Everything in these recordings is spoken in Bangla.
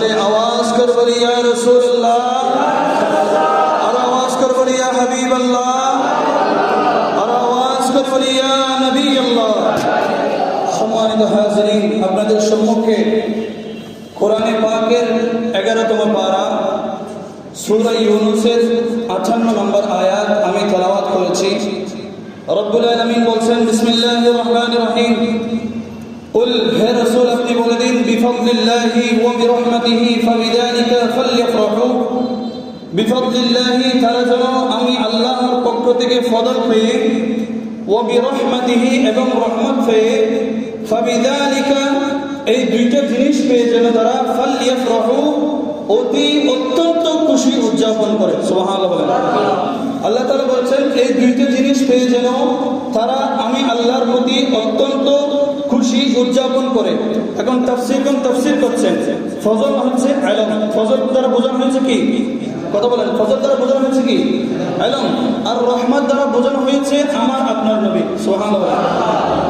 সকলে আওয়াজ কর বলি ইয়া রাসূলুল্লাহ আর আওয়াজ কর বলি ইয়া হাবিবাল্লাহ আর আওয়াজ কর বলি ইয়া নবী আল্লাহ সম্মানিত হাজরিন আপনাদের সম্মুখে কোরআনে পাকের এগারোতম পারা সূরা ইউনুসের আটান্ন নম্বর আয়াত আমি তেলাওয়াত করেছি রব্বুল আলামিন বলছেন বিসমিল্লাহির রহমানির রহিম قل হে রাসূল বলে দিন বিফদলিল্লাহি ওয়া বিরহমাতিহি ফাবিযালিকা ফালইফরাহু। বিফদলিল্লাহি তারা যেন আমি আল্লাহর পক্ষ থেকে ফদল পেয়ে বিরহমাতিহি এবং রহমত পেয়ে ফাবিযালিকা এই দুইটা জিনিস পেয়ে যেন তারা ফালইফরাহু অতি অত্যন্ত খুশি উদযাপন করে। সুবহানাল্লাহ। আল্লাহ তাআলা বলছেন এই দুইটা জিনিস পেয়ে যেন তারা উদযাপন করে। এখন তাফসির কোন তাফসির করছেন? ফজল হচ্ছে আলম। ফজল দ্বারা বোঝানো হয়েছে কি? কথা বলেন, ফজল দ্বারা বোঝানো হয়েছে কি? আলম, আর রহমত দ্বারা বোঝানো হয়েছে আমার আপনার নবী সোহান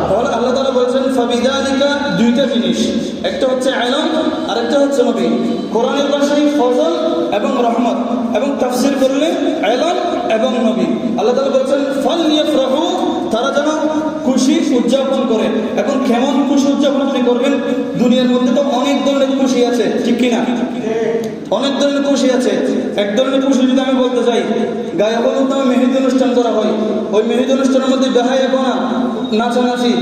তাহলে আল্লাহ তাআলা বলছেন, ফাবিদালিকা দুইটা জিনিস। একটা হচ্ছে আলম আর একটা হচ্ছে নবী। কোরআনের ভাষায় ফজল এবং রহমত। এবং তাফসির করলে আলম এবং নবী। আল্লাহ তাআলা বলছেন, ফল ইয়াফরাহু তারা যেন খুশি উদযাপন করে। এখন কেমন খুশি উদযাপন আপনি করবেন? দুনিয়ার মধ্যে তো অনেক ধরনের খুশি আছে, ঠিক কিনা? অনেক ধরনের খুশি আছে। এক ধরনের খুশি যদি আমি বলতে চাই, গায়ে হলুদ নামে মেহেদি অনুষ্ঠান করা হয়। ওই মেহেদি অনুষ্ঠানের মধ্যে বেহাই গোনা নাচানাচি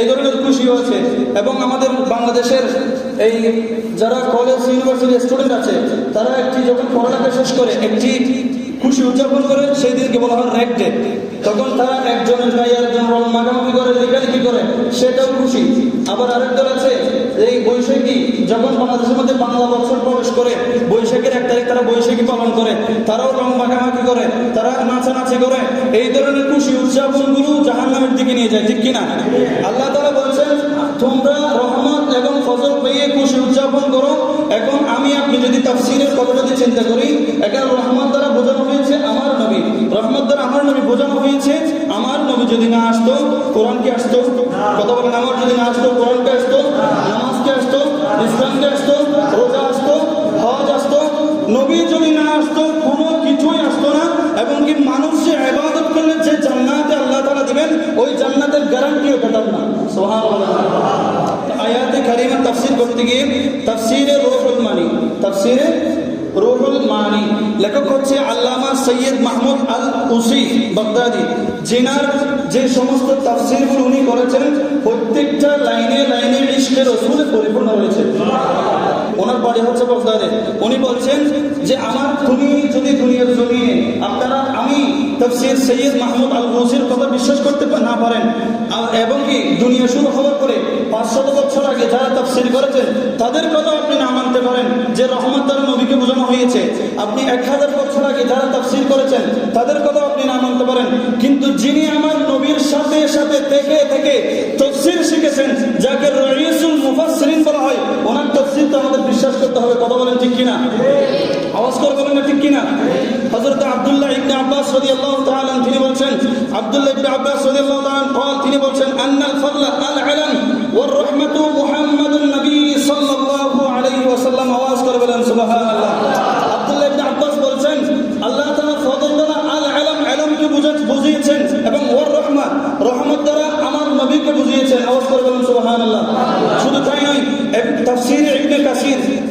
এই ধরনের খুশিও আছে। এবং আমাদের বাংলাদেশের এই যারা কলেজ ইউনিভার্সিটি স্টুডেন্ট আছে, তারা একটি যখন পড়ালেখা শেষ করে, একটি খুশি উদযাপন করে সেই দিনকে বলা হয় র্যাক ডে। তখন তারা একজনের গায়ে একজন রং মাখামাখি করে, লেখালেখি করে, সেটাও খুশি। আবার আরেক দল আছে, এই বৈশাখী, যখন বাংলাদেশের মধ্যে বাংলা বছর প্রবেশ করে, বৈশাখীর এক তারিখ তারা বৈশাখী পালন করে, তারাও রং মাখামাখি করে, তারা নাচানাচি করে, এই ধরনের খুশি উদযাপনগুলো জাহান নামের দিকে নিয়ে যায়, ঠিক কিনা? আল্লাহ তারা বলছেন তোমরা রহমত এবং ফজল পেয়ে খুশি উদযাপন করো। এখন আমি আপনি যদি তাফসিরের কথা যদি চিন্তা করি এখানে রহমত দ্বারা বোঝানো হয়েছে আমার নবী। রহমত দ্বারা আমার নবী বোঝানো হয়েছে, আমার নবী যদি না আসতো, কোরআন কি আসতো? কথা বলেন, আমার যদি না আসতো, কোরআন কে আসতো? নামাজ কে আসতো? ইসলাম কে আসতো? রোজা আসতো? হজ আসতো? নবী যদি না আসতো, কোনো কিছুই আসতো না এবং কি মানুষ যে ইবাদত করলে যে জান্নাতে আল্লাহ তাআলা দিবেন, ওই জান্নাতের গ্যারান্টিও পেতাম না। তাফসীর করতে গিয়ে তাফসীরে রূহুল মানি, তাফসীরে রুহুল মানি। লেখক হচ্ছে আল্লামা সৈয়দ মাহমুদ আল উসি বাগদাদি। জিনার যে সমস্ত তাফসীরগুলো উনি করেছেন, প্রত্যেকটা লাইনে লাইনে ইশকের রসুলে পরিপূর্ণ রয়েছে। ওনার বাড়ি হচ্ছে বাগদাদে। উনি বলছেন যে, আমার তুমি যদি দুনিয়ার জমিনে আপনারা, আমি তফসির সৈয়দ মাহমুদ আল উসির কথা বিশ্বাস করতে না পারেন এবং কি দুনিয়া শুরু হওয়ার পরে পাঁচশত বছর আগে যারা তাফসির করেছেন, তাদের কথা আপনি না মানতে পারেন। যে রহমত তার নবীকে বোঝানো হয়েছে, আপনি এক হাজার বছর আগে যারা তাফসির করেছেন, তাদের কথা আপনি না মানতে পারেন। কিন্তু যিনি আমার নবীর সাথে সাথে থেকে থেকে তফসির শিখেছেন, যাকে রহিসুল মুফাসরিন বলা হয়, ওনার তফসির তো আমাদের বিশ্বাস করতে হবে, কথা বলেন ঠিক কিনা? আওয়াজ করে বলেন না ঠিক কিনা? হজরত আব্দুল্লাহ ইবনে আব্বাস আল্লাহ তাআলা তিনি বলছেন, আব্দুল্লাহ ইবনে আব্বাস রাদিয়াল্লাহু তাআলা তিনি বলছেন, আন্নাল ফাল্লা আল ওয়ার রাহমাতু মুহাম্মাদুন নবী সাল্লাল্লাহু আলাইহি ওয়াসাল্লাম, আওয়াজ করে বলেন, সুবহানাল্লাহ। আব্দুল্লাহ ইবনে আব্বাস বলছেন, আল্লাহ তাআলা ফজল আল আলাম, আলামকে বুঝিয়েছেন এবং ওয়ার রহমত রহমত দ্বারা আমার নবীকে বুঝিয়েছেন, আওয়াজ করে বলেন, সুবহানাল্লাহ। শুধু তাই নয় তাফসীর ইবনে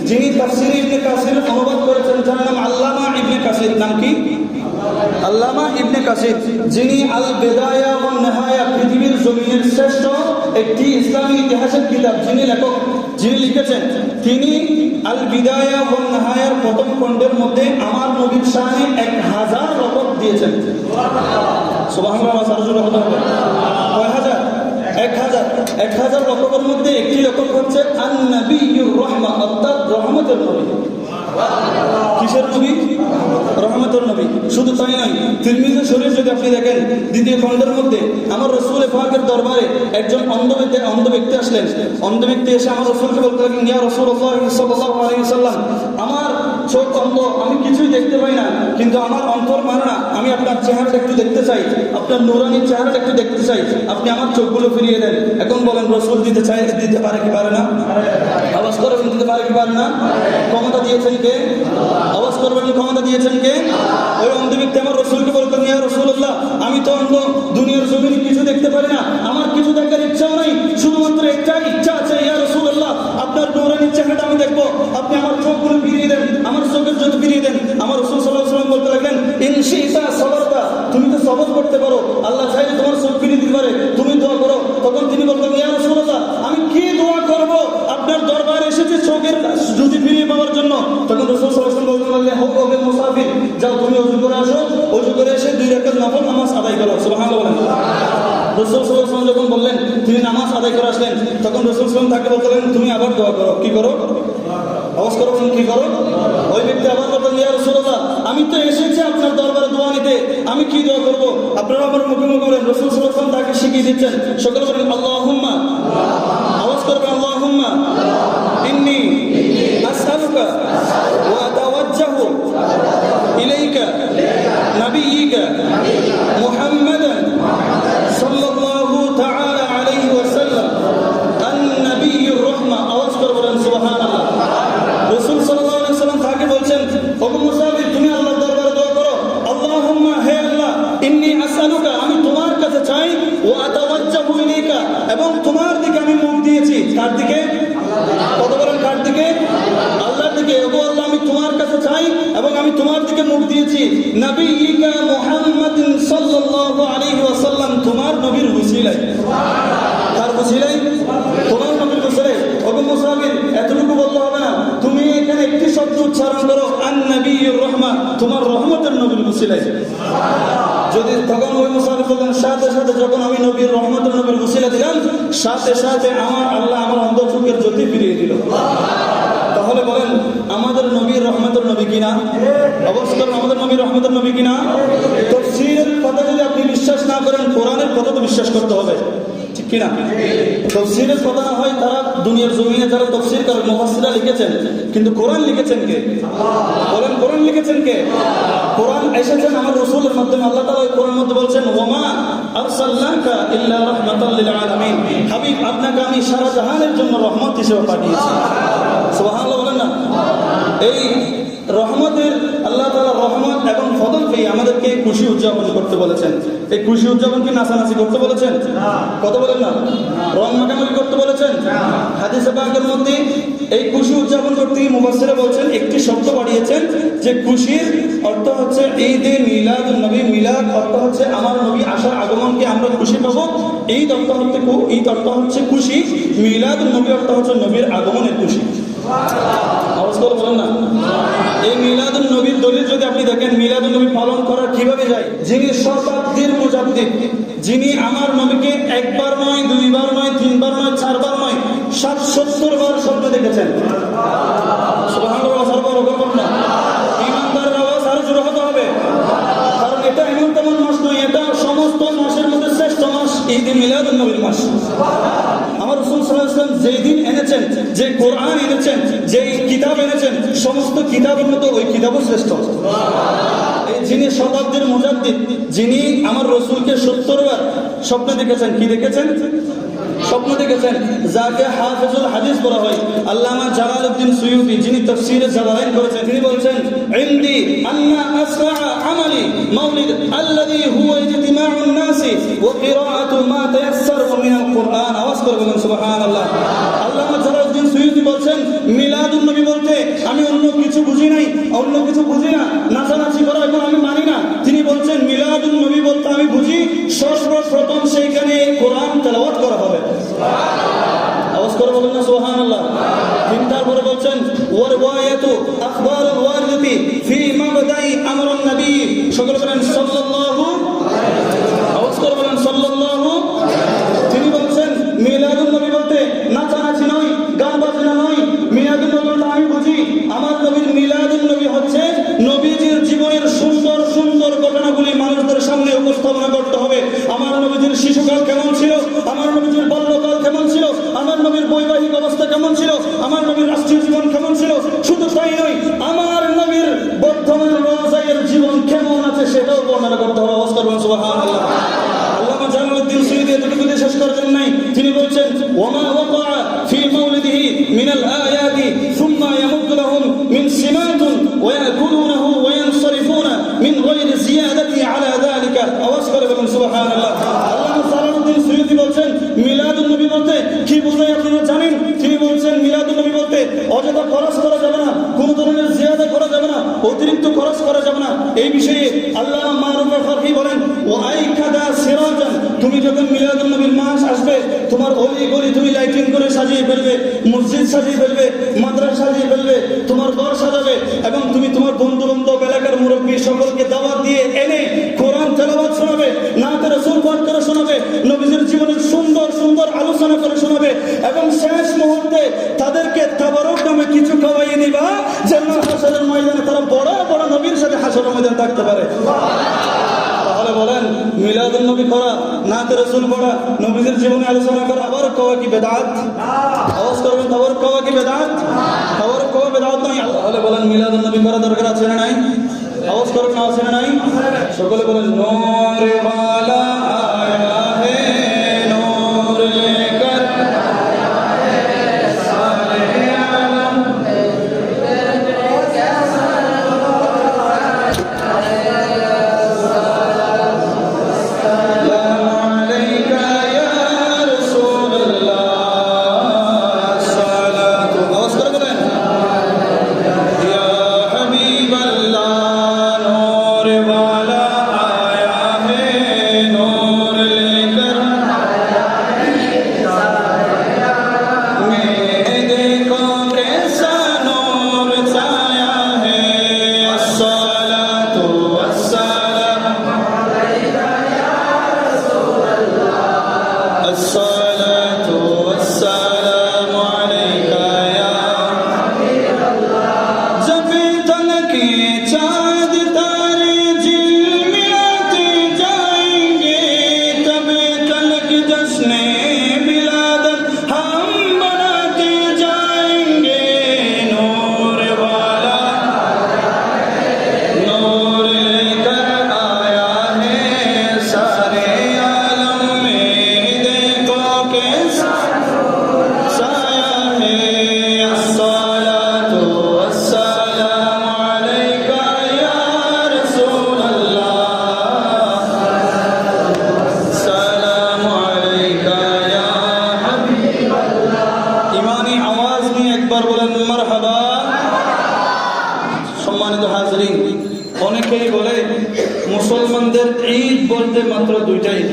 যিনি তাফসীর ইবনে কাসির করেছেন, যার নাম আল্লামা ইবনে কাসির। নাম কি? আল্লামা ইবনে কাসির, যিনি আল বেদায়া ও নেহায়া পৃথিবীর জমিনের শ্রেষ্ঠ একটি ইসলামী ইতিহাসের কিতাব যিনি লেখক, যিনি লিখেছেন, তিনি আল বিদায়া ও নেহায়ার প্রথম খণ্ডের মধ্যে আমার নবীর শানে এক হাজার রকম দিয়েছেন। এক হাজার। এক হাজার রকমের মধ্যে একটি রকম হচ্ছে রহমতের নবী। কিসের নবী রহমতের নবী। শুধু তাই নয়, তিরমিজের শরীর যদি আপনি দেখেন, দ্বিতীয় খণ্ডের মধ্যে আমার রসুল এফাকের দরবারে একজন অন্ধ ব্যক্তি অন্ধ ব্যক্তি আসলেন। অন্ধ ব্যক্তি এসে আমার রসুলকে বলতে লাগলেন, ইয়া রসুল আমার চোখ অন্ধ আমি কিছুই দেখতে পাই না, কিন্তু আমার অন্তর মানে না, আমি আপনার চেহারাটা একটু দেখতে চাই, আপনার নুরানির চেহারাটা একটু দেখতে চাই, আপনি আমার চোখগুলো ফিরিয়ে দেন। এখন বলেন, রসুল দিতে চাই দিতে পারে কি পারে না? আওয়াজ করবেন দিতে পারে কি পারে না? ক্ষমতা দিয়েছেন কে? আওয়াজ করবেন ক্ষমতা দিয়েছেন কে? ওই অন্ধ ব্যক্তি আমার রসুলকে বলতেন ইয়া রসুল্লাহ আমি তো অন্ধ, দুনিয়ার জমিনে কিছু দেখতে পারি না, আমার কিছু দেখার ইচ্ছাও নেই, শুধুমাত্র একটা নৌরানির চেহারাটা আমি দেখব। আপনি আমার চোখগুলো ফিরিয়ে দেন, আমার চোখের জন্য ফিরিয়ে দেন। আমার রসুল সাল্লাহ বলতে লাগলেন ইনশিতা উসিলায় যদি তখন ওই মুসাফির বললেন সাথে সাথে যখন আমি নবীর রহমতের নবীর মুসিলা দিলাম, সাথে সাথে আমার আল্লাহ আমার অন্ধ জ্যোতি ফিরিয়ে দিল। তাহলে বলেন, আমাদের নবীর রহমতের নবী কিনা? অবশ্যই আমাদের নবীর রহমতের নবী কিনা? তফসিরের কথা যদি আপনি বিশ্বাস না করেন, কোরআনের কথা তো বিশ্বাস করতে হবে। কিনা? তফসিরের কথা হয় তারা দুনিয়ার জমিনে যারা তফসির করেন মুফাসসিরা লিখেছেন। কিন্তু কোরআন লিখেছেন কে? বলেন, কোরআন লিখেছেন কে? কোরআন এসেছেন আমার রসুলের মাধ্যমে। আল্লাহ তাআলা কোরআন মধ্যে বলছেন, ওমা আরসালনাকা ইল্লা রাহমাতাল লিল আলামিন। হাবিব, আপনাকে আমি সারা জাহানের জন্য রহমত হিসেবে পাঠিয়েছি। সুবহানাল্লাহ বলেন না? এই রহমতের, আল্লাহ তালা রহমত এবং ফদল পেয়ে আমাদেরকে খুশি উদযাপন করতে বলেছেন। এই খুশি উদযাপন কি নাচানাচি করতে বলেছেন? কত বলেন না? রং মাখামাখি করতে বলেছেন? হাদিসে পাকের মধ্যে এই খুশি উদযাপন করতে গিয়ে মুফাসসিরা বলছেন, একটি শব্দ বাড়িয়েছেন যে খুশির অর্থ হচ্ছে ঈদে মিলাদ নবী, মিলাদ অর্থ হচ্ছে আমার নবী আসার আগমনকে আমরা খুশি পাবো। এই অর্থ হচ্ছে ঈদ অর্থ হচ্ছে খুশি মিলাদ নবী অর্থ হচ্ছে নবীর আগমনের খুশি। করে বলেন না। এই মিলাদুল নবীর দলিল যদি আপনি দেখেন মিলাদুল নবী পালন করা কীভাবে যায়? যিনি শতাব্দীর মুজাদ্দিদ, যিনি আমার নবীকে একবার নয়, দুইবার নয়, তিনবার নয়, চারবার নয় সাত সত্তর বার স্বপ্ন দেখেছেন। এটা সমস্ত মাসের মধ্যে শ্রেষ্ঠ মাস ঈদ মিলাদুল নবীর মাস। রসুল সাল্লাম যেই দিন এনেছেন, যে কোরআন এনেছেন যে কিতাব এনেছেন, সমস্ত কিতাবের মতো ওই কিতাবও শ্রেষ্ঠ। যিনি শতাব্দীর মুজাদ্দিদ, যিনি আমার রসুলকে সত্তর বার স্বপ্নে দেখেছেন, কি দেখেছেন? স্বপ্ন দেখেছেন, যাকে হাফেজুল হাদিস বলা হয়, আল্লামা জালালউদ্দিন সুয়ুতি, যিনি তাফসীরে জালালাইন করেছেন, তিনি বলছেন, ইনদি আন্না আসরা আমালি মাউলিদ আল্লাযী হুয়া ইজতিমাউন নাসি ওয়া কিরাআতু মা তায়াসসার মিনাল কুরআন আওয়াজ করে বলুন, সুবহানাল্লাহ। আল্লামা জালালউদ্দিন সুয়ুতি বলছেন, মিলাদুন নবী বলতে আমি অন্য কিছু বুঝি নাই, অন্য কিছু বুঝি না, নাচানাচি করা এখন আমি মানি না। তিনি বলছেন বলতে আমি বুঝি সেইখানে কোরআন তেলাওয়াত করা হবে। আওয়াজ করে বলেন না, সুবহানাল্লাহ। তিনি তারপরে বলছেন আখবারুল মুহূর্তে তাদেরকে তাবারক নামে কিছু খাওয়াইয়ে দিবা যেন হাসরের ময়দানে তারা বড় বড় নবীর সাথে হাসরের ময়দানে থাকতে পারে। তাহলে বলেন মিলাদুল নবী করা, নাতে রসুল পড়া, নবীদের জীবনে আলোচনা করা, আবার কওয়া কি বেদাত? আওয়াজ করবেন আবার কওয়া কি বেদাত? আবার কওয়া বেদাত নয়। তাহলে বলেন মিলাদুল নবী করা দরকার আছে না নাই? আওয়াজ করবেন আছে না নাই? সকলে বলেন, নোরে वाला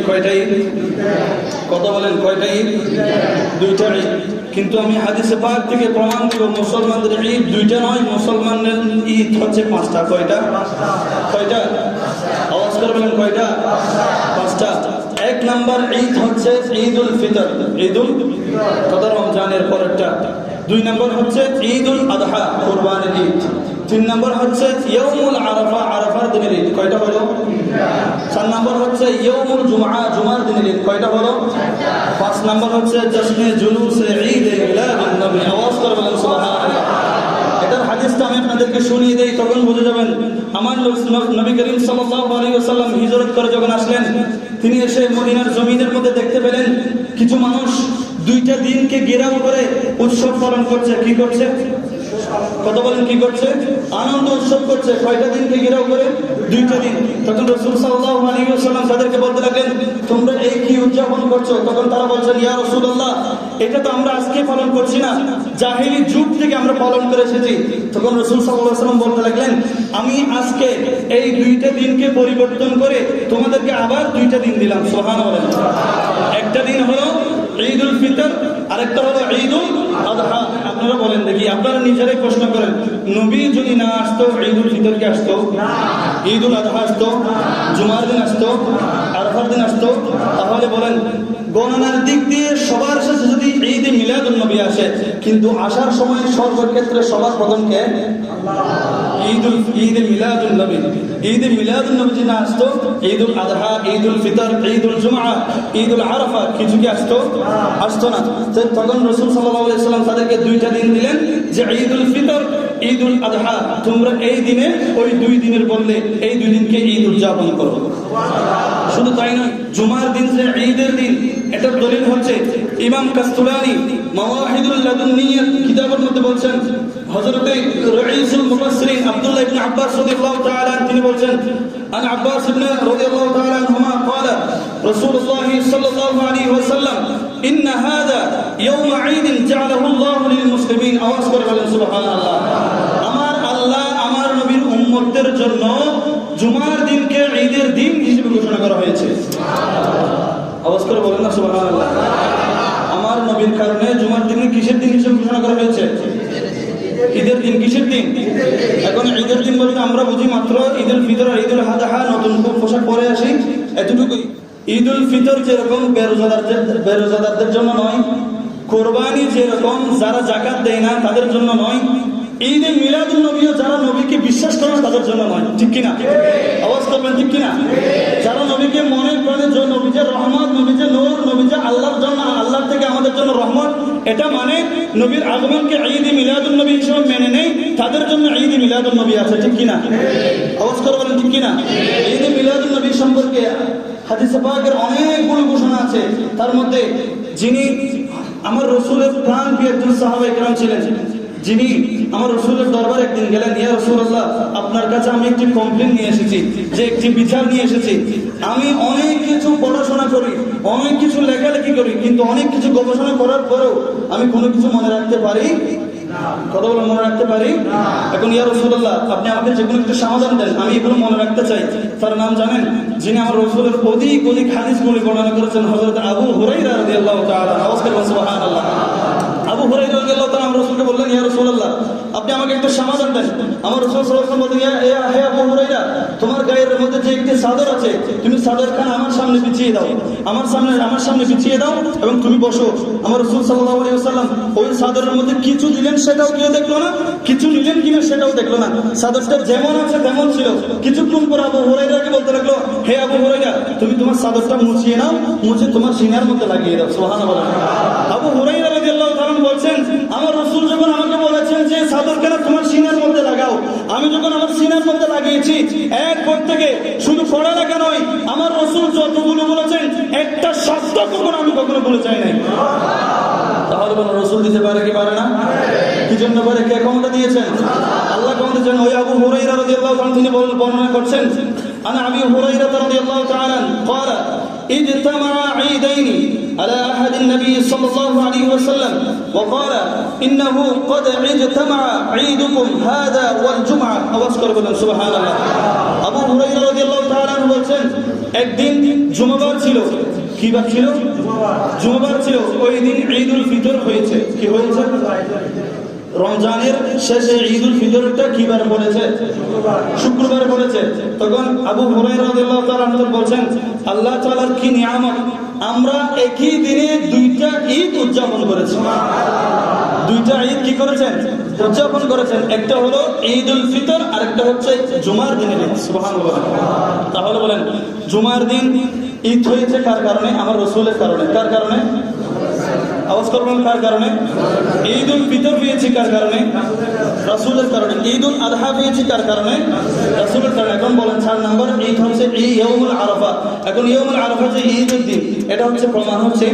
কয়টা ঈদ? কথা বলেন, কয়টা ঈদ? দুইটা ঈদ। কিন্তু আমি হাদিসে পাক থেকে প্রমাণ দিব, মুসলমানদের ঈদ দুইটা নয়, মুসলমানদের ঈদ হচ্ছে পাঁচটা। কয়টা? কয়টা? আওয়াজ বলেন, কয়টা? পাঁচটা। এক নাম্বার ঈদ হচ্ছে ঈদ উল ফিতর। ঈদ উল কথা রমজানের পরেরটা। দুই নম্বর হচ্ছে ঈদ উল আদহা, কোরবানের ঈদ। তিন নম্বর হচ্ছে ইয়ৌমুল আরাফা আরাফার দিনের ঈদ কয়টা হলো চার নম্বর হচ্ছে ইয়ৌমুল জুমআ, জুমার দিনের ঈদ কয়টা হলো পাঁচ নম্বর হচ্ছে জশ্নে জুলুসে ঈদ নবী, আওয়াজ করে বলেন হাদিসটা আমি আপনাদেরকে শুনিয়ে দেই, তখন বুঝে যাবেন। আমার নবী করিম সাল্লাল্লাহু আলাইহি ওয়াসাল্লাম হিজরত করে যখন আসলেন, তিনি এসে মদিনার জমিনের মধ্যে দেখতে পেলেন, কিছু মানুষ দুইটা দিনকে ঘেরাও করে উৎসব পালন করছে। কি করছে? কথা বলেন, কি করছে? আনন্দ উৎসব করছে। কয়টা দিনকে ঘেরাও করে? দুইটা দিন। তখন রসুল ওয়াসাল্লাম তাদেরকে বলতে লাগলেন, তোমরা এই কি উদযাপন করছ? তখন তারা বলছেন, ইয়া রাসূলুল্লাহ, এটা তো আমরা আজকে পালন করছি না। জাহেলি যুগ থেকে আমরা পালন করে এসেছি। তখন রসুল আলাইহি বলতে লাগলেন, আমি আজকে এই দুইটা দিনকে পরিবর্তন করে তোমাদেরকে আবার দুইটা দিন দিলাম। সুবহানাল্লাহ একটা দিন হলো ঈদ উল ফিতর, আরেকটা হলো ঈদ উল আদহা। আপনারা বলেন দেখি, আপনারা নিজেরাই প্রশ্ন করেন, নবী যদি না আসতো ঈদ উল ফিতর কি আসতো? ঈদ উল আদহা আসতো? জুমার দিন আসতো? আরফার দিন আসতো? তাহলে বলেন, গণনার দিক দিয়ে সবার শেষে যদি ঈদ মিলাদুল নবী আসে, কিন্তু আসার সময় সর্বক্ষেত্রে সবার প্রথম কে? ঈদ উল ঈদ মিলাদুল নবী ঈদ মিলাদুল নবী না আসতো ঈদ উল আদহা ঈদ ফিতর ঈদ উল জুমআ ঈদ আরাফা কিছু কি আসতো আসতো না তখন রসুল সাল্লাল্লাহু আলাইহি সাল্লাম তাদেরকে দুইটা দিন দিলেন যে ঈদ উল ফিতর ঈদ উল আদহা তোমরা এই দিনে, ওই দুই দিনের বললে এই দুই দিনকে ঈদ উদযাপন করো। শুধু তাই নয়, জুমার দিন যে ঈদের দিন, এটার দলিল হচ্ছে ইমাম কাস্তুলানি মাওয়াহিদুল লাদুন্নিয়াত কিতাবের মধ্যে বলছেন হযরতে রাইসুল মুফাসসিরিন আব্দুল্লাহ ইবনে আব্বাস রাদিয়াল্লাহু তাআলা আনহু তিনি বলছেন আন আব্বাস ইবনে রাদিয়াল্লাহু তাআলা আনহুমা قال رسول الله صلى الله عليه وسلم ان هذا يوم عيد جعله الله للمسلمين আওয়াজ করে বলেন সুবহানাল্লাহ আমার আল্লাহ আমার জুমার দিনকে ঈদের দিন হিসেবে ঘোষণা করা হয়েছে আওয়াজ করে বলেন না সুবহানাল্লাহ আমার নবীর কারণে জুমার দিনে কিসের দিন হিসেবে ঘোষণা করা হয়েছে ঈদের দিন, কিসের দিন? এখন ঈদের দিন বলতে আমরা বুঝি মাত্র ঈদ উল ফিতর আর ঈদ উল হাজাহা নতুন পোশাক পরে আসি, এতটুকুই। ঈদ উল ফিতর যেরকম বেরোজাদারদের বেরোজাদারদের জন্য নয়, কোরবানি যেরকম যারা জাকাত দেয় না তাদের জন্য নয় ঈদে মিলাদুল নবীও যারা নবীকে বিশ্বাস করে না, তাদের জন্য নয়। ঠিক কিনা? আওয়াজ করবেন, ঠিক কিনা? যারা নবীকে মনে করে যে নবীজে রহমত নবীজে নূর নবীজে আল্লাহর জন্য, আল্লাহর থেকে আমাদের জন্য রহমত, এটা মানে নবীর আগমনকে ঈদ মিলাদুল নবী হিসেবে মেনে নেই, তাদের জন্য ঈদ মিলাদুল নবী আছে, ঠিক কিনা? আওয়াজ করে বলেন ঠিক কিনা? ঈদ মিলাদুল নবী সম্পর্কে হাদিসে পাকের অনেকগুলো ঘোষণা আছে। তার মধ্যে যিনি আমার রসুলের প্রাণ প্রিয় একজন সাহাবা ছিলেন যিনি আমার রসুলের দরবার একদিন গেলেন, ইয়া রসুল্লাহ আপনার কাছে আমি একটি কমপ্লেন নিয়ে এসেছি, যে একটি বিচার নিয়ে এসেছি। আমি অনেক কিছু পড়াশোনা করি, অনেক কিছু লেখালেখি করি, কিন্তু অনেক কিছু গবেষণা করার পরেও আমি কোনো কিছু মনে রাখতে পারি কথা বলে মনে রাখতে পারি এখন, ইয়া রসুল্লাহ আপনি আমাকে যে কোনো কিছু সমাধান দেন, আমি এগুলো মনে রাখতে চাই। তার নাম জানেন, যিনি আমার রসুলের অধিক অধিক হাদিসগুলি বর্ণনা করেছেন হজরত আবু হুরাইরা রাদিয়াল্লাহু তাআলা। আওয়াজ করে বলুন সুবহানাল্লাহ। আবু আমার রাসূলকে বললেন, ইয়া রাসূলুল্লাহ, আপনি আমাকে একটু সমাধান দেন। আমার রাসূল সাল্লাল্লাহু আলাইহি হে আবু হুরাইরা তোমার গায়ের মধ্যে যে একটি চাদর আছে, তুমি চাদর খান আমার সামনে বিছিয়ে দাও। আমার সামনে আমার সামনে বিছিয়ে দাও এবং তুমি বসো। আমার রাসূল সাল্লাল্লাহু আলাইহি ওই চাদরের মধ্যে কিছু দিলেন সেটাও কেউ দেখল না, কিছু নিলেন কিনা সেটাও দেখল না। চাদরটা যেমন আছে তেমন ছিল। কিছুক্ষণ পর আবু হুরাইরাকে বলতে লাগল, হে আবু হুরাইরা তুমি তোমার চাদরটা মুছিয়ে নাও, মুছে তোমার সিনার মধ্যে লাগিয়ে দাও। সুবহানাল্লাহ। আবু হুরাইরা রাসূল যখন আমাকে বলেছেন যে চাদর কেন তোমার সিনার মধ্যে লাগাও আমি যখন আমার সিনার মধ্যে লাগিয়েছি এরপর থেকে শুধু পড়ালেখা নয় আমার রসুল যতগুলো বলেছেন একটা শব্দ কখনো আমি কখনো বলে চাই নাই তাহলে বলো রসুল দিতে পারে কি পারে না কি জন্য পারে কে ক্ষমতা দিয়েছেন আল্লাহ ক্ষমতা দিয়েছেন ওই আবু হুরাইরা রাদিয়াল্লাহু তাআলা তিনি বল- বর্ণনা করছেন আনা আবি হুরাইরা রাদিয়াল্লাহু তাআলা قال اجتمع عيدين على أحد النبي صلى الله عليه وسلم وقال إنه قد اجتمع عيدكم هذا والجمعة أو أذكر بلن سبحان الله আবু হুরাইরা রাদিয়াল্লাহু তাআলা বলছেন একদিন জুমাবার ছিল কি বার ছিল জুমাবার ছিল ওই দিন ঈদুল ফিতর হয়েছে কি হয়েছে রমজানের শেষে ঈদুল ফিতরটা কি বার পড়েছে? শুক্রবার পড়েছে। তখন আবু হুরায়রা রাদিয়াল্লাহু তাআলা বলছেন, আল্লাহ তাআলার কি নিয়ামত? আমরা একই দিনে দুইটা ঈদ উদযাপন করেছি। দুইটা ঈদ কি করেছেন? উদযাপন করেছেন। একটা হলো ঈদ উল ফিতর আর একটা হচ্ছে জুমার দিনের ঈদ। সুবহানাল্লাহ। তাহলে বলেন, জুমার দিন ঈদ হয়েছে কার কারণে? আমার রসুলের কারণে। কার কারণে? আওয়াজ করবেন কার কারণে? ঈদ উল ফিতর পেয়েছি কার কারণে? রাসুলের কারণে। ঈদ উল আদহা পেয়েছি কার কারণে? রাসুলের কারণে। এখন বলেন, চার নাম্বার, ঈদ হচ্ছে এই ইয়ৌমুল আরাফা এখন ইয়ৌমুল আরাফা যে ঈদের দিন, এটা হচ্ছে প্রমাণ হচ্ছে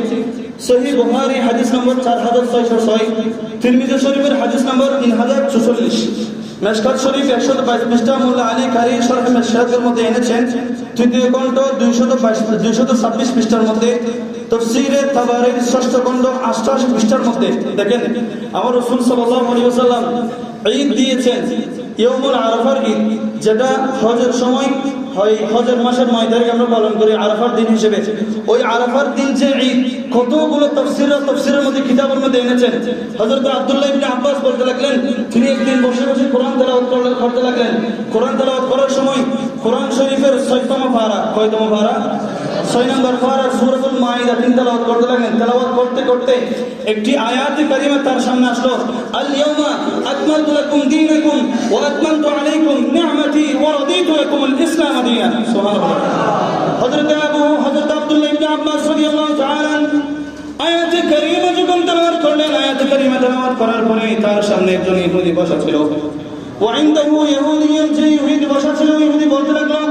সহি বুখারী হাদিস নম্বর চার হাজার ছয়শো ছয়, তিরমিজি শরীফের হাদিস নম্বর তিন হাজার চুচল্লিশ মেশকাত শরীফ একশো বাইশ পৃষ্ঠা, মোল্লা আলী কারি শরফ মেশকাতের মধ্যে এনেছেন। তৃতীয় কণ্ঠ দুইশত বাইশ, দুইশত ছাব্বিশ পৃষ্ঠার মধ্যে। তফসিরে তাবারের ষষ্ঠ খণ্ড আষ্টাশি পৃষ্ঠার মধ্যে, দেখেন, আমার সাল্লাল্লাহু আলাইহি ওয়াসাল্লাম ঈদ দিয়েছেন আরাফার ঈদ, যেটা হজের সময় হয়, হজের মাসের নয় তারিখ আমরা পালন করি আরাফার দিন হিসেবে। ওই আরাফার দিন যে ঈদ, কতগুলো তফসির তফসিরের মধ্যে, কিতাবের মধ্যে এনেছেন। হযরত আব্দুল্লাহ আব্বাস বলতে লাগলেন, তিনি একদিন বসে বসে কোরআন তেলাওয়াত করতে লাগলেন। কোরআন তেলাওয়াত করার সময় কোরআন শরীফের ছয়তম পারা, কয়তম পারা? ছয় নম্বর পারা সূরাতুল মাইদা, তিনি তেলাওয়াত করতে লাগলেন। তেলাওয়াত করতে করতে একটি আয়াত কারিমা তার সামনে আসলো। আল ইয়াউমা আকমালতু লাকুম দীনাকুম ওয়া আতমামতু আলাইকুম নি'মাতি ওয়া রাদিতু লাকুম আল ইসলাম দীনান। সুবহানাল্লাহ। হযরত আবু, হযরত আব্দুল্লাহ ইবনে আব্বাস রাদিয়াল্লাহু তাআলা আয়াতে কারিমা যখন তেলাওয়াত করলেন, আয়াতে কারিমা তেলাওয়াত করার পরে তার সামনে একজন ইহুদি বসা ছিল। وعنده يهودي যে ইহুদি বসা ছিল ইহুদি বলতে লাগলো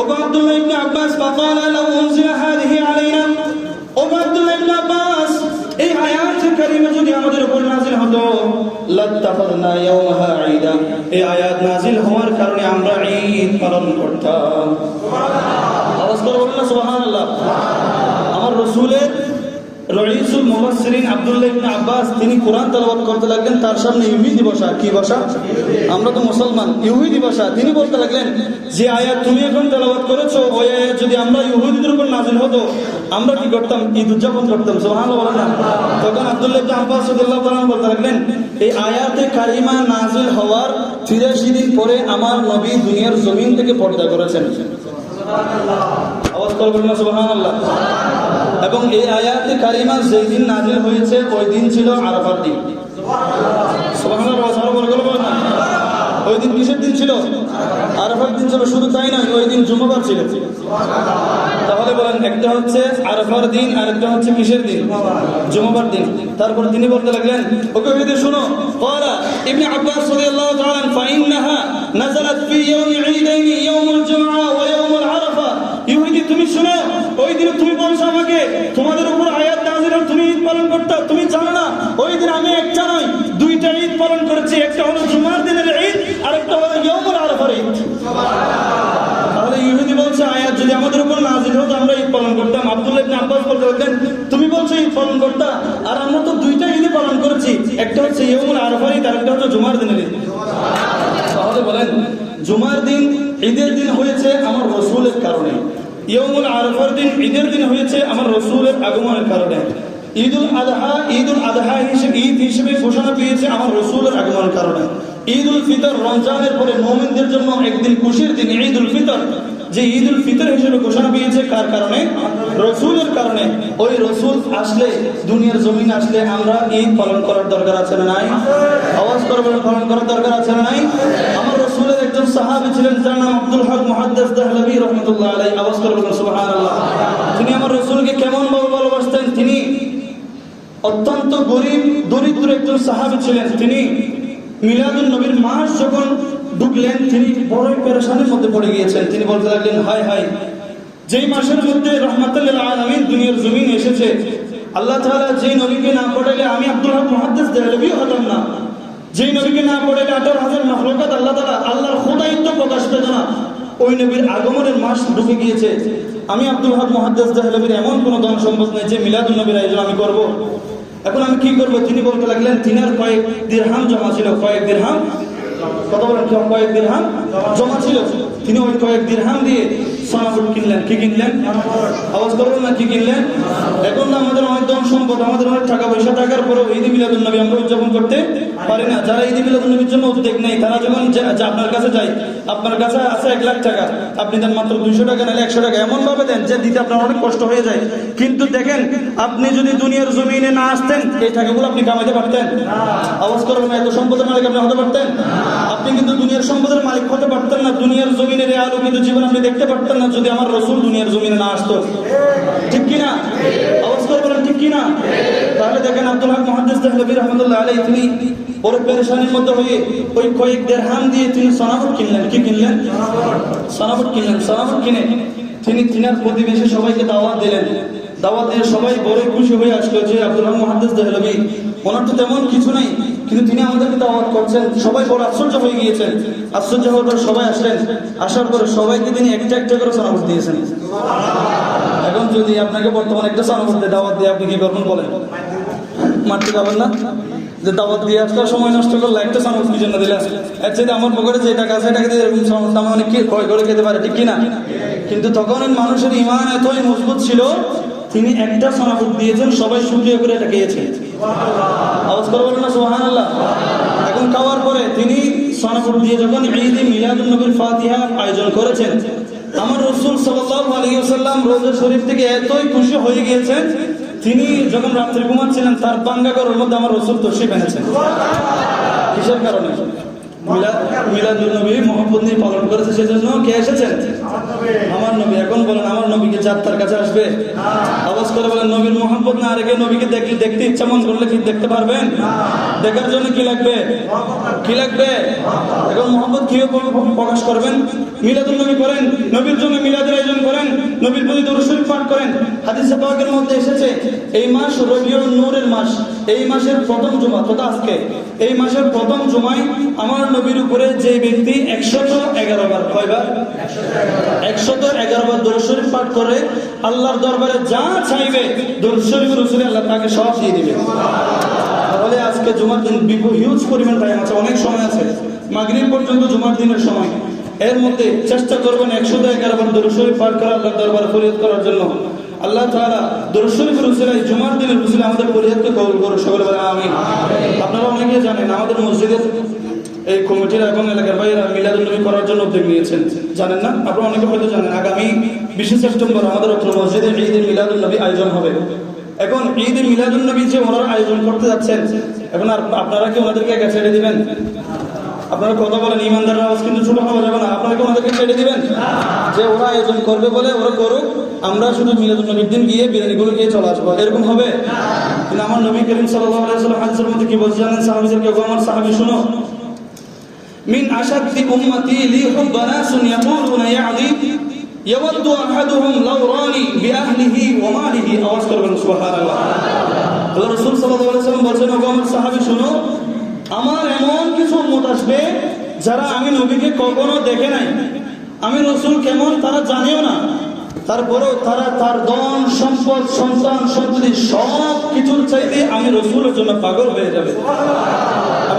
ওগো আব্দুল্লাহ ইবনে আব্বাস فقال لو انزل هذه علينا ওগো আব্দুল্লাহ ইবনে আব্বাস এই আয়াত কারিমা যদি আমাদের উপর নাযিল হতো লাত্তাখাযনা ইয়াওমাহা ঈদা এই আয়াত নাযিল হওয়ার কারণে আমরা ঈদ পালন করতাম আওয়াজ করে বলুন না সুবহানাল্লাহ আমার রাসূলের রইসুল মুফাসসিরিন আব্দুল্লাহ ইবনে আব্বাস, তিনি কোরআন তেলাওয়াত করতে লাগলেন, তার সামনে ইহুদি বসা কি বসা আমরা তো মুসলমান, ইহুদি বসা তিনি বলতে লাগলেন, যে আয়াত তুমি এখন তেলাওয়াত করেছ, ওই আয়াত যদি আমরা ইহুদিদের উপর নাজিল হতো, আমরা কি করতাম? ঈদ উদযাপন করতাম, সুবহানাল্লাহ বলেন না? তখন আব্দুল্লাহ ইবনে আব্বাস রাদিয়াল্লাহু তাআলা বলতে লাগলেন, এই আয়াতে কারিমা নাজিল হওয়ার 83 দিন পরে আমার নবী দুনিয়ার জমিন থেকে পর্দা করেছেন। আওয়াজ করবেন না, সুবহানাল্লাহ। এবং এই আয়াতে কারিমা যেই দিন নাজিল হয়েছে ওই দিন ছিল আরাফার দিন সুবহানাল্লাহ আরো বলে গেল না ওই দিন কিসের দিন ছিল আরাফার দিন ছিল শুধু তাই নয় ওই দিন জুমাবার ছিল তাহলে বলেন একটা হচ্ছে আরাফার দিন আর একটা হচ্ছে কিসের দিন জুমাবার দিন তারপর তিনি বলতে লাগলেন ওকে ওইদিকে শোনো قال ابن عباس رضي الله تعالى عنه فإنها نزلت في يوم عيدين يوم তোমাদের উপর আয়াত নাজির তুমি ঈদ পালন করতে তুমি জানো না, ওই দিন আমি একটা নয়, দুইটা ঈদ পালন করেছি। একটা হলো জুমার দিনের ঈদ আর একটা হলো ইয়মুল আরাফার ঈদ। তাহলে ইহুদি বলছে, আয়াত যদি আমাদের উপর নাজির হতো, আমরা ঈদ পালন করতাম। আব্দুল্লাহ আব্বাস বলতে তুমি বলছো ঈদ পালন করতা আর আমরা তো দুইটা ঈদে পালন করেছি একটা হচ্ছে ইয়মুল আরাফার ঈদ আর একটা হচ্ছে জুমার দিনের ঈদ তাহলে বলেন জুমার দিন ঈদের দিন হয়েছে আমার রসুলের কারণে ইয়মুল আরফার দিন ঈদের দিন হয়েছে আমার রসুলের আগমনের কারণে। ঈদুল আদহা ঈদুল আদহা হিসেবে ঈদ হিসেবে ঘোষণা পেয়েছে আমার রসুলের আগমনের কারণে। ঈদুল ফিতর রমজানের পরে মোমিনদের জন্য একদিন খুশির দিন ঈদুল ফিতর। যে ঈদুল ফিতর হিসেবে ঘোষণা পেয়েছে, কার কারণে? রসুলের কারণে। ওই রসুল আসলে, দুনিয়ার জমিন আসলে আমরা ঈদ পালন করার দরকার আছে না নাই? আওয়াজ করবেন পালন করার দরকার আছে না নাই? আমার রসুলের একজন সাহাবী ছিলেন, যার নাম আব্দুল হক মুহাদ্দিস দেহলভী রহমতুল্লাহ আলাইহি। আওয়াজ করবেন সুবহানাল্লাহ। তিনি আমার রসুলকে কেমন ভালোবাসতেন? তিনি অত্যন্ত গরিব, দরিদ্র একজন সাহাবী ছিলেন। তিনি মিলাদুল নবীর মাস যখন ঢুকলেন, তিনি বড়ই পেরেশানির মধ্যে পড়ে গিয়েছেন। তিনি বলতে লাগলেন হাই হাই যেই মাসের মধ্যে রহমাতুল্লাহ আলমিন দুনিয়ার জমিন এসেছে, আল্লাহ তাআলা যেই নবীকে না পড়াইলে আমি আব্দুল হক মুহাদ্দিস দেহলভীও হতাম না। যেই নবীকে না পড়াইলে আঠারো হাজার মাহলুকাত আল্লাহ তাআলা আল্লাহর খোদায়িত্ব প্রকাশ পেত না। ওই নবীর আগমনের মাস ঢুকে গিয়েছে। আমি আব্দুল হক মহাদ্দাস দেহলবীর এমন কোনো ধন সম্পদ নেই যে মিলাদুল নবীর আয়োজন আমি করব। এখন আমি কি করব? তিনি বলতে লাগলেন, তিনার কয়েক দিরহাম জমা ছিল। কয়েক দিরহাম? কত বলেন, কয়েক দিরহাম জমা ছিল? তিনি ওই কয়েক দিরহাম দিয়ে সোনাপুট কিনলেন। কি কিনলেন? আওয়াজ করবেন না, কি কিনলেন? এখন তো আমাদের অনেক ধন সম্পদ, আমাদের অনেক টাকা পয়সা থাকার পরেও ঈদ মিলাদুল নবী আমরা উদযাপন করতে পারি না। যারা ঈদ মিলাদুল নবীর জন্য উদ্যোগ নেই তারা যখন আপনার কাছে যায় আপনার কাছে আছে এক লাখ টাকা। আপনি দেন মাত্র দুইশো টাকা, নাহলে একশো টাকা। এমন ভাবে দেন যে দিতে আপনার অনেক কষ্ট হয়ে যায়। কিন্তু দেখেন, আপনি যদি দুনিয়ার জমিনে না আসতেন, এই টাকাগুলো আপনি কামাইতে পারতেন। আওয়াজ করবেন এত সম্পদের মালিক আপনি হতে পারতেন? আপনি কিন্তু দুনিয়ার সম্পদের মালিক হতে পারতেন না। দুনিয়ার জমিনের কিন্তু জীবন আপনি দেখতে পারতেন না যদি আমার রসুল দুনিয়ার জমিনে না আসতো। ঠিক কিনা? আওয়াজ করে বলেন, ঠিক কিনা? তাহলে দেখেন আব্দুল হক দেহলবী রহমতুল্লাহ আলাই তিনি বড় পেরেশানির মধ্যে হয়ে ওই কয়েক দেড় হাম দিয়ে তিনি সনাবট কিনলেন। কি কিনলেন? সনাবট কিনলেন। সনাবট কিনে তিনি তিনার প্রতিবেশী সবাইকে দাওয়াত দিলেন। দাওয়াত দিয়ে সবাই বড় খুশি হয়ে আসলো যে আব্দুল মহাদ্দেস দেহলবী ওনার তো তেমন কিছু নাই, কিন্তু তিনি আমাদেরকে দাওয়াত করছেন। সবাই বড় আশ্চর্য হয়ে গিয়েছেন। আশ্চর্য হওয়ার পর সবাই আসলেন। আসার পরে সবাইকে তিনি একটা একটা করে সনাবট দিয়েছেন। এখন যদি আপনাকে বর্তমানে একটা সনাবট দাওয়াত দিয়ে, আপনি কি করবেন বলেন? মারতে যাবেন না? যে দাওয়াত দিয়ে আজকাল সময় নষ্ট করলে একটা সামগ্রী কি জন্য দিলে এর চাইতে আমার পকেটে যে টাকা আছে টাকা দিয়ে এরকম সামগ্রী আমি অনেক ক্রয় করে খেতে পারে, ঠিক কিনা? কিন্তু তখন মানুষের ইমান এতই মজবুত ছিল, তিনি একটা সনাবুট দিয়েছেন, সবাই সুক্রিয়া করে এটা খেয়েছে। আওয়াজ করে বলেন না সোহান আল্লাহ এখন খাওয়ার পরে তিনি সনাবুট দিয়ে যখন ঈদে মিলাদুল নবীর ফাতিহা আয়োজন করেছেন, আমার রসুল সাল্লাল্লাহু আলাইহি ওয়াসাল্লাম রোজা শরীফ থেকে এতই খুশি হয়ে গিয়েছেন তিনি যখন রাত্রে ঘুমাচ্ছিলেন তার পাঙ্গা ঘরের মধ্যে আমার রসুল তসি এনেছেন। কিসের কারণে? পালন করেছে সেজন্য কে এসেছেন? আমার নবী। এখন আমার নবীকে কাছে নবীর না নবীকে দেখতে পারবেন? দেখার জন্য কি লাগবে? প্রকাশ করবেন? মিলাদুল নবী করেন, নবীর জন্য মিলাদের আয়োজন করেন, নবীর প্রতি পাঠ করেন। হাদিসে মধ্যে এসেছে, এই মাস রবিউল নূরের মাস। এই মাসের প্রথম জুমা, তথা আজকে। এই মাসের প্রথম জুমায় আমার নবীর উপরে যে ব্যক্তি একশত এগারো বার, কয়বার? একশত এগারো বার দরুদ শরীফ পাঠ করে আল্লাহর দরবারে যা চাইবে দরুদ শরীফ রসুল আল্লাহ তাকে সব দিয়ে দিবে। তাহলে আজকে জুমার দিন হিউজ পরিমাণ টাইম আছে, অনেক সময় আছে। মাগরিব পর্যন্ত জুমার দিনের সময়। এর মধ্যে চেষ্টা করবেন একশো এগারো বার পাঠ করা দরবার ফরিয়াদ করার জন্য। আল্লাহ তাআলা দরুশরীফ রসুলাই জুমার দিনের আমাদের ফরিয়াদকে কবুল করুন সকলে আমি আপনারা অনেকে জানেন আমাদের মসজিদের এই কমিটির এবং এলাকার ভাইয়েরা মিলাদুল নবী করার জন্য উদ্যোগ নিয়েছেন। জানেন না? আপনারা অনেকে হয়তো জানেন, আগামী বিশে সেপ্টেম্বর আমাদের অত্র মসজিদে ঈদের মিলাদুল নবী আয়োজন হবে। এখন ঈদ মিলাদুল নবী যে ওনারা আয়োজন করতে যাচ্ছেন, এখন আর আপনারা কি ওনাদেরকে একা ছেড়ে দিবেন? আপনারা কথা বলেন ইমানদার আওয়াজ কিন্তু ছোট হওয়া যাবে না। আপনারা কি ওনাদেরকে ছেড়ে দিবেন? যে ওরা আয়োজন করবে বলে ওরা করুক, আমরা শুধু মিলাদুল নবীর দিন গিয়ে বিরিয়ানিগুলো গিয়ে চলে আসব। এরকম হবে? কিন্তু আমার নবী করিম সাল্লাল্লাহু আলাইহি ওয়াসাল্লাম হাদিসের মধ্যে কি বলছে জানেন? সাহাবীদেরকে আমার সাহাবী, শুনো من أشد أمتي لي حب ناس يقولون يعدي يود أحدهم لو راني بأهله وماله আওয়াজ করবেন সুবহানাল্লাহ আল্লাহ রাসূল সাল্লাল্লাহু আলাইহি ওয়াসাল্লাম বলেন ওগো আমার সাহাবী শুনো আমার এমন কিছু উম্মত আসবে যারা আমি নবীকে কখনো দেখে নাই আমি রসুল কেমন তারা জানেও না তারপরেও তারা তার ধন সম্পদ সন্তান সন্ততি সব কিছুর চাইতে আমি রসুলের জন্য পাগল হয়ে যাবে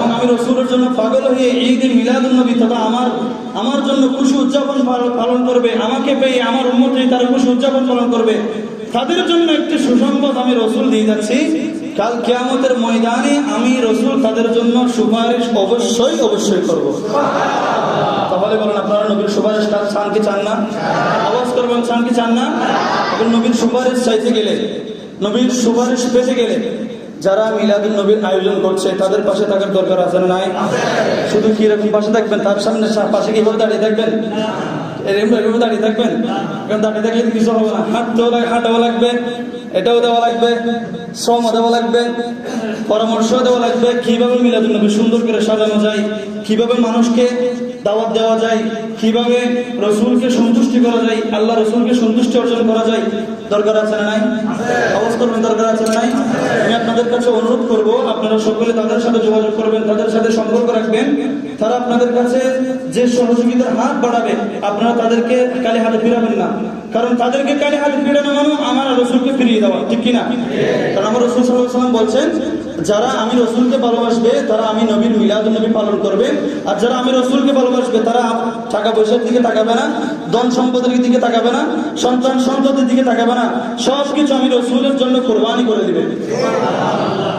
এবং আমি রসুলের জন্য পাগল হয়ে ঈদ মিলাদুল নবী তথা আমার আমার জন্য খুশি উদযাপন পালন করবে, আমাকে পেয়ে আমার উন্মতি তারা খুশি উদযাপন পালন করবে। তাদের জন্য একটি সুসংবাদ আমি রসুল দিয়ে যাচ্ছি। কাল কিয়ামতের ময়দানে আমি রসুল তাদের জন্য সুপারিশ অবশ্যই অবশ্যই করব। তাহলে বলেন, আপনারা নবীর সুপারিশ চান কি চান না? আওয়াজ করবেন, চান কি চান না? নবীর সুপারিশ চাইতে গেলে, নবীর সুপারিশ পেতে গেলে যারা মিলাদুল নবীর আয়োজন করছে, তাদের পাশে থাকার দরকার আছে নাই? শুধু কি পাশে থাকবেন? তার সামনে পাশে কীভাবে দাঁড়িয়ে থাকবেন? এরকম দাঁড়িয়ে থাকবেন? কারণ দাঁড়িয়ে থাকলে কিছু হবে না। হাঁটতেও লাগ- হাঁটাও লাগবে, এটাও দেওয়া লাগবে শ্রম দেওয়া লাগবে পরামর্শ দেওয়া লাগবে। কীভাবে মিলাদুল নবী সুন্দর করে সাজানো যায়, কীভাবে মানুষকে দাওয়াত দেওয়া যায়, কীভাবে রসুলকে সন্তুষ্টি করা যায়, আল্লাহ রসুলকে সন্তুষ্টি অর্জন করা যায় দরকার আছে না নাই? আওয়াজ করবেন, দরকার আছে না নাই? আমি আপনাদের কাছে অনুরোধ করব, আপনারা সকলে তাদের সাথে যোগাযোগ করবেন, তাদের সাথে সম্পর্ক রাখবেন। তারা আপনাদের কাছে যে সহযোগিতার হাত বাড়াবে, আপনারা তাদেরকে কালে হাতে ফিরাবেন না। কারণ তাদেরকে কালে হাতে ফিরানো মানে আমার রসুলকে ফিরিয়ে দেওয়া, ঠিক কিনা কারণ আমার রসুল সাল্লাম বলছেন, যারা আমি রসুলকে ভালোবাসবে, তারা আমি নবীর মিলাদ নবী পালন করবে। আর যারা আমি রসুলকে ভালোবাসবে, তারা টাকা পয়সার দিকে তাকাবে না। ধন সম্পদের দিকে তাকাবে না, সন্তান সন্ততির দিকে তাকাবে না সব কিছু আমি রসুলের জন্য কোরবানি করে দিবে।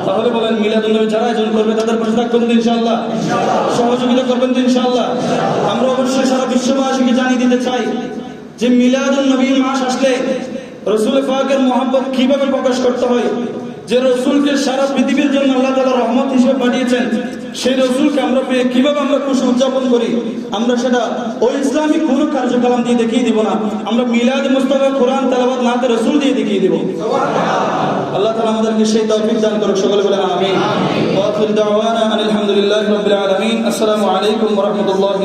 তাহলে বলেন মিলাদ নবী যারা আয়োজন করবে তাদের পাশে থাকবেন তো ইনশাআল্লাহ? সহযোগিতা করবেন তো ইনশাআল্লাহ? আমরা অবশ্যই সারা বিশ্ববাসীকে জানিয়ে দিতে চাই যে মিলাদুল নবীর মাস আসলে রসুল পাকের মোহাম্মত কীভাবে প্রকাশ করতে হয়? যে রসুলকে সারা পৃথিবীর জন্য আল্লাহ তালা রহমত হিসেবে পাঠিয়েছেন সেই রসুলকে আমরা পেয়ে কীভাবে আমরা খুশি উদযাপন করি? আমরা সেটা ওই ইসলামিক কোন কার্যকলাপ দিয়ে দেখিয়ে দিব না। আমরা মিলাদ মুস্তফা কোরআন তালাবাদ নাতে রসুল দিয়ে দেখিয়ে দিব। আল্লাহ তালা আমাদেরকে সেই তৌফিক দান করুক। সকলে বলে আমি আলহামদুলিল্লাহ আসসালামু আলাইকুম রহমতুল্লাহ